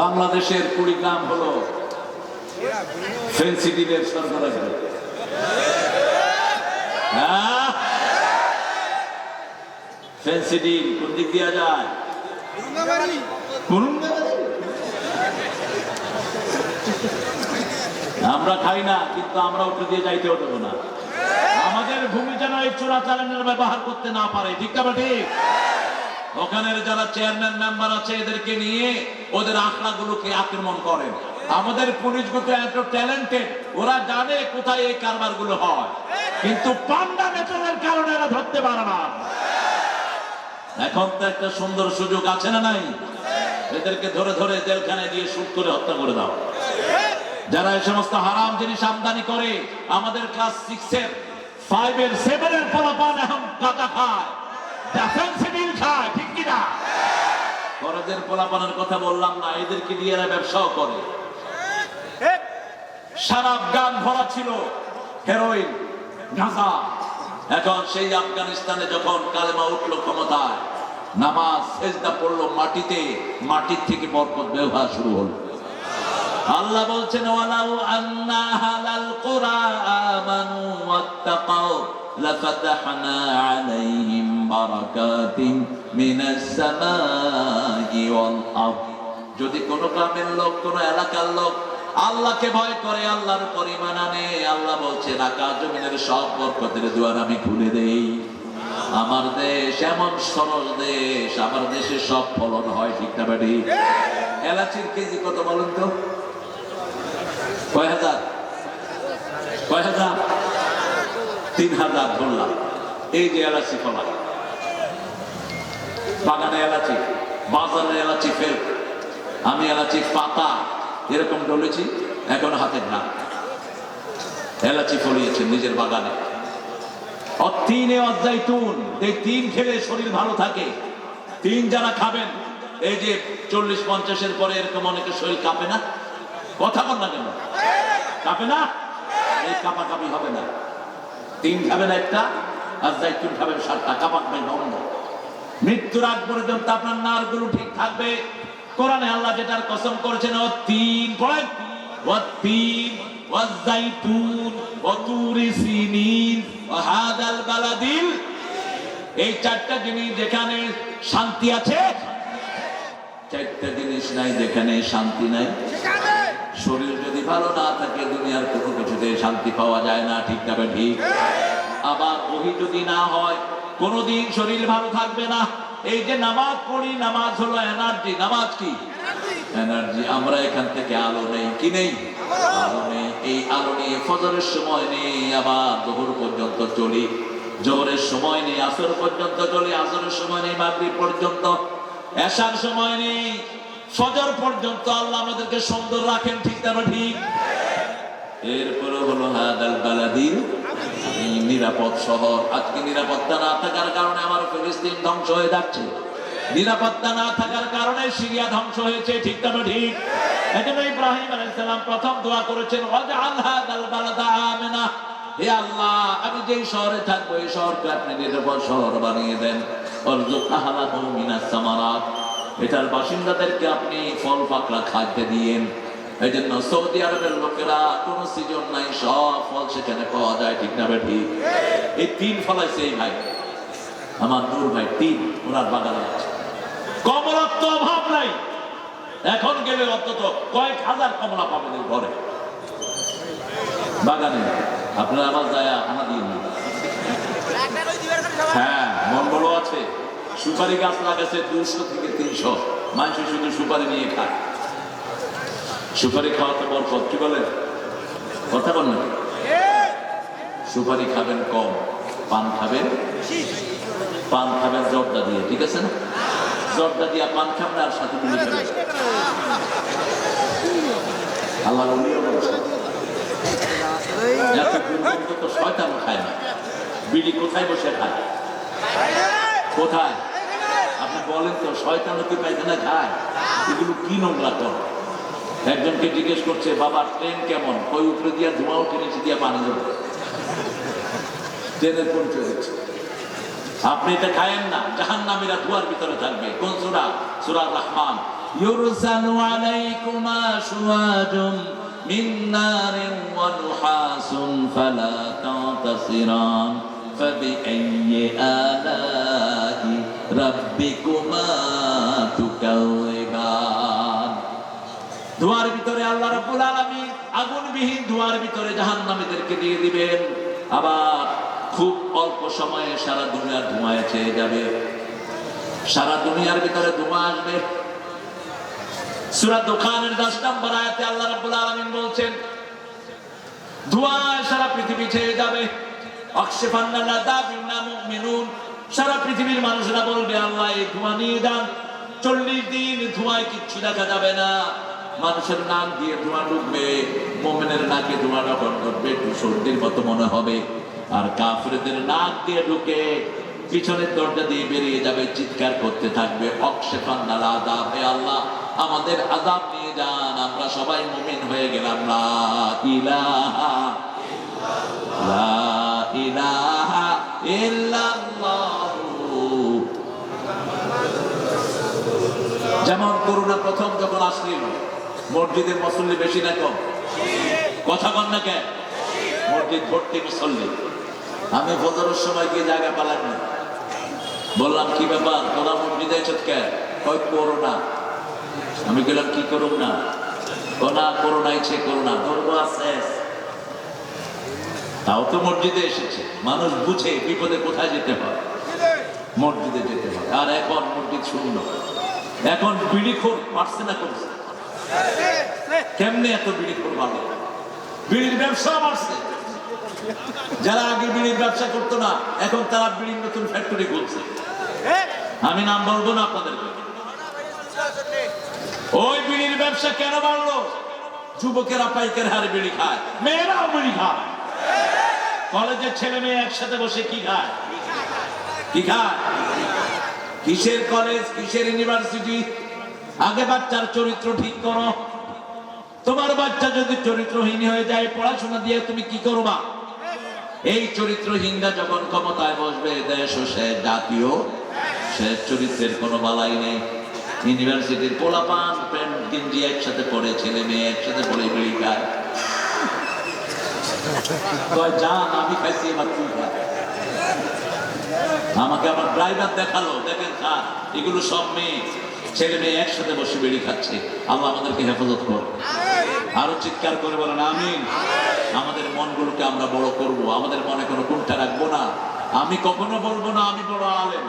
বাংলাদেশের কুড়িগ্রাম হলো সরবরাহ হ্যাঁ ফেন্সিডিল কোন দিক দিয়া যায়? আমরা খাই না, কিন্তু আমরা উঠে দিয়ে যাইতেও দেবো না। আমাদের ভূমি যেন এই চোরাচালানের ব্যবহার করতে না পারে, ঠিক না ঠিক? ওখানের যারা চেয়ারম্যান মেম্বার আছে, এদেরকে নিয়ে ওদের আখড়াগুলোকে আক্রমণ করেন। আমাদের পুলিশগুলো এত ট্যালেন্টেড ওরা জানে কোথায় এই কারবারগুলো হয়। কিন্তু পান্ডা বেতনের কারণে এরা ধরতে পারে না। এখন তো একটা সুন্দর সুযোগ আছে না নাই? এদেরকে ধরে ধরে জেলখানায় দিয়ে শুট করে হত্যা করে দাও। যারা এই সমস্ত হারাম জিনিস আমদানি করে, আমাদের ক্লাস সিক্স এর ফাইভ এর সেভেন এর ফলাফল এখন গাঁজা খায়। ড্যাফেন্সিডিল খায় কিনা পোলাপানের কথা বললাম না এদেরকে দিয়ে এরা ব্যবসাও করে। সারা আফগান ভরা ছিল হেরোইন গাঁজা। এখন সেই আফগানিস্তানে যখন কালেমা উঠল ক্ষমতায় নামাজ সেজদা পড়ল মাটিতে মাটির থেকে বরকত ব্যবহার শুরু হলো। আল্লাহ বলছেন ওয়ালাউ আন্না হালাল কুরা আমানু ওয়াত্তাকাও লাফাতাহনা আলাইহিম বারাকাতিন। যদি কোন গ্রামের লোক, কোন এলাকার লোক আল্লাহকে ভয় করে, আল্লাহর পরিমাণ আনে, আল্লাহ বলছেন আকাশ জমিনের সব বরকতের দুয়ার আমি খুলে দেই। আমার দেশ এমন সরল দেশ, আমার দেশে সব ফলন হয়, ঠিক না বাড়ি এলাচির কেজি কত বলুন তো? কয় হাজার? কয় হাজার? তিন হাজার ধরলাম। এই যে এলাচি ফলা বাগানে এলাচি বাজারে এলাচি ফের আমি এলাচি পাতা, এরকম ডলেছি এখন হাতের না। এলাচি ফলিয়েছে নিজের বাগানে। অতিনে অজাইতুন, এই তিন খেলে শরীর ভালো থাকে। তিন যারা খাবেন, এই যে চল্লিশ পঞ্চাশের পরে এরকম অনেকের শরীর কাঁপে না? কথা বল না কেন? কাঁপে না? এই কাপাকাপি হবে না। তিন খাবেন একটা, আর জাইতুন খাবেন সাতটা। কাপাকবেন বন্ধ মৃত্যুর আগ পর্যন্ত আপনার নারগুলো ঠিক থাকবে। কোরআনে আল্লাহ যেটার কসম করেছেন ও তিন পড়েন। ও তিন ও জাইতুন ও তুরি সিনিন ও হাদাল বালাদিল। এই চারটা জিনিস যেখানে শান্তি আছে চারটা জিনিস নাই যেখানে শান্তি নাই। শরীর যদি ভালো না থাকে দুনিয়ার কোনো কিছুতে শান্তি পাওয়া যায় না ঠিক না ঠিক? আবার ওহি যদি না হয় কোনোদিন শরীর ভালো থাকবে না। এই যে নামাজ পড়ি নামাজ হলো এনার্জি নামাজ কি? এনার্জি আমরা এখান থেকে আলো নেই কি নেই? আলো নেই। এই আলো নিয়ে ফজরের সময় নেই আবার দুপুর পর্যন্ত চলি। জোহরের সময় নেই আসর পর্যন্ত চলি আসরের সময় নেই মাগরিব পর্যন্ত। এসার সময় নেই ফজর পর্যন্ত। আল্লাহ আমাদেরকে সুন্দর রাখেন ঠিক না ঠিক? এরপরে হলো হাদাল বালাদিল নিরাপদ শহর আজকে নিরাপত্তা না থাকার কারণে আমার ফিলিস্তিন ধ্বংস হয়ে যাচ্ছে। নিরাপত্তা না থাকার কারণে সিরিয়া ধ্বংস হয়েছে, ঠিক না ঠিক? এজন্য ইব্রাহিম আলাইহিস সালাম প্রথম দোয়া করেছেন আল্লাহ, আমি যেই শহরে থাকব, এই শহরকে আপনি নিরাপদ শহর বানিয়ে দেন। এটার বাসিন্দাদেরকে আপনি ফল পাকড়া খাদ্য দিয়েন। এই জন্য সৌদি আরবের লোকেরা কোন সিজন নাই, সব ফল সেখানে পাওয়া যায়, ঠিক না এই তিন ফলাইছে এই ভাই। আমার নূর ভাই, তিন, ওনার বাগানে আছে। কমলার তো অভাব নাই। এখন গেলে অন্তত কয়েক হাজার কমলা পাবেন এই ঘরে। বাগানে, আপনারা আমার যায় আনা দিয়ে হ্যাঁ মন বড় আছে। সুপারি গাছ লাগাছে দুশো থেকে তিনশো। মানুষ শুধু সুপারি নিয়ে খায়। সুপারি খাওয়াতে বরকত কি বলেন কথা বল না। সুপারি খাবেন কম, পান খাবেন পান খাবেন জর্দা দিয়ে, ঠিক আছে না? জর্দা দিয়ে পান খাবেন আর সাথে মিলে খাবেন। আল্লাহ উনিও তো শয়তান খায় না। বিড়ি কোথায় বসে খায়? কোথায়? আপনি বলেন তো শয়তান কি পায়খানা খায়? এগুলো কি নোংরা তো একজনকে জিজ্ঞেস করছে বাবা ট্রেন কেমন? ওই উপরে দিয়া ধোঁয়া উঠে নিচে দিয়া পানি জমে। ট্রেনের পরিচয় হচ্ছে আপনি এটা খায়েন না জাহান নামীরা ধোয়ার ভিতরে থাকবে। কোন সুরা? সুরা রহমান। ইউরসালু আলাইকুমা শুয়াজুম মিন নারিন ওয়া নুহাসুন আল্লাহ রাব্বুল আলামিন আগুনবিহীন ধোয়ার ভিতরে জাহান্নামীদেরকে দিয়ে দিবেন। আবার খুব অল্প সময়ে সারা দুনিয়ার ধোঁয়ায় যাবে। সারা দুনিয়ার ভিতরে ধোঁয়া আসবে। দোকানের দশ নম্বর আয়াতে আল্লাহ রাব্বুল আলামিন বলছেন, ধোঁয়ায় সারা পৃথিবী ছেয়ে যাবে। মুমিনুন। সারা পৃথিবীর মানুষরা বলবে, আল্লাহ এই ধোঁয়া নিয়ে যান। চল্লিশ দিন ধোঁয়ায় কিচ্ছু দেখা যাবে না। মানুষের নাক দিয়ে ধোঁয়া ঢুকবে, মোমেনের নাকে ধোঁয়া যখন ঢুকবে একটু সর্দির মতো মনে হবে। আর কাফরেদের নাক দিয়ে ঢুকে পিছনের দরজা দিয়ে বেরিয়ে যাবে, চিৎকার করতে থাকবে হে আল্লাহ, আমাদের আজাব নিয়ে যান, আমরা সবাই মুমিন হয়ে গেলাম। লা যেমন করোনা প্রথম যখন আসছিল মসজিদের মুসল্লি বেশি না কম। কথা কন না কেন মসজিদ ভর্তি মুসল্লি। আমি ফজরের সময় গিয়ে জায়গা পালাম না। বললাম, কি ব্যাপার? তোরা মসজিদে এসে কে? কয়, করোনা। আমি গেলাম, কি করুক না? কোনা করোনা ইচ্ছে করোনা। ধরবো আছে তাও তো মসজিদে এসেছে। মানুষ বুঝে বিপদে কোথায় যেতে হয়। মসজিদে যেতে হয়। আর এখন মসজিদ শূন্য। এখন বিড়ি খোর পারছে না করছে কেমনে এত বিড়ি ভালো বিড়ির ব্যবসা বাড়ছে যারা আগে বিড়ির ব্যবসা করতো না, এখন তারা বিড়ির নতুন ফ্যাক্টরি খুলছে। আমি নাম বলব না আপনাদেরকে ওই বিড়ির ব্যবসা কেন বাড়লো? যুবকেরা পাইকারি হারে বিড়ি খায়, মেয়েরাও বিড়ি খায়। কলেজের ছেলে মেয়ে একসাথে বসে কি খায়? কি খায়? কিসের কলেজ, কিসের ইউনিভার্সিটি আগে বাচ্চার চরিত্র ঠিক করো। তোমার বাচ্চা যদি চরিত্রহীন হয়ে যায়, পড়াশোনা দিয়ে তুমি কি করবা? এই চরিত্রহীনরা যখন ক্ষমতায় বসবে, দেশ ও সে জাতীয়, সে চরিত্রের কোনো বালাই নেই। ইউনিভার্সিটির পোলাপান প্যান্ট গেঞ্জি একসাথে পড়ে, ছেলে মেয়ে একসাথে পড়ে, বিড়ি খায়। আমাকে আমার ড্রাইভার দেখাল, দেখেন স্যার এগুলো সব মেয়ে। ছেলে মেয়ে একসাথে বসে বেড়ি খাচ্ছে। আল্লাহ আমাদেরকে হেফাজত কর আরও চিৎকার করে বলেন আমি আমাদের মনগুলোকে আমরা বড় করব। আমাদের মনে কোনো কোনটা রাখব না। আমি কখনো বলব না, আমি বড় আলেম।